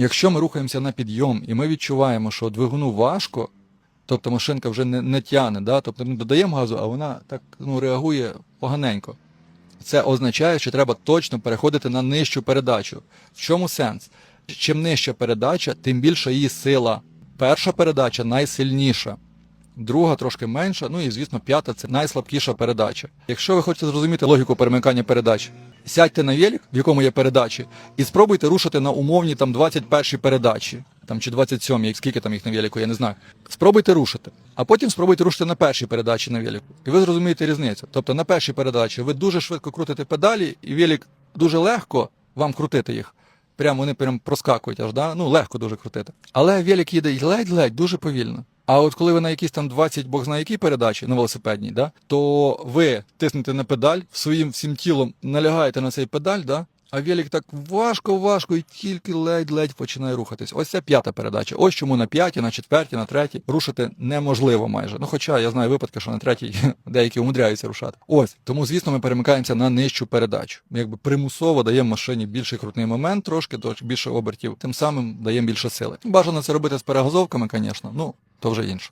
Якщо ми рухаємося на підйом і ми відчуваємо, що двигуну важко, тобто машинка вже не, не тяне, да? тобто ми додаємо газу, а вона так ну, реагує поганенько. Це означає, що треба точно переходити на нижчу передачу. В чому сенс? Чим нижча передача, тим більша її сила. Перша передача найсильніша, друга трошки менша, ну і звісно, п'ята це найслабкіша передача. Якщо ви хочете зрозуміти логіку перемикання передач, сядьте на велик, в якому є передачі, і спробуйте рушити на умовні там 21 передачі, там чи 27, як скільки там їх на велику, я не знаю. Спробуйте рушити, а потім спробуйте рушити на першій передачі на велику. І ви зрозумієте різницю. Тобто на першій передачі ви дуже швидко крутите педалі, і велик дуже легко вам крутити їх. Прямо вони прям проскакують аж, да? ну легко дуже крутити. Але велик їде ледь-ледь, дуже повільно. А от коли ви на якісь там 20 бог знає які передачі на велосипедній, да, то ви тиснете на педаль, своїм всім тілом налягаєте на цей педаль, да, а велик так важко-важко і тільки ледь-ледь починає рухатись. Ось це п'ята передача. Ось чому на п'ятій, на четвертій, на третій рушити неможливо майже. Ну хоча я знаю випадки, що на третій деякі умудряються рушати. Ось тому, звісно, ми перемикаємося на нижчу передачу. Ми якби примусово даємо машині більший крутний момент, трошки більше обертів, тим самим даємо більше сили. Бажано це робити з перегазовками, звісно. Ну то вже інше.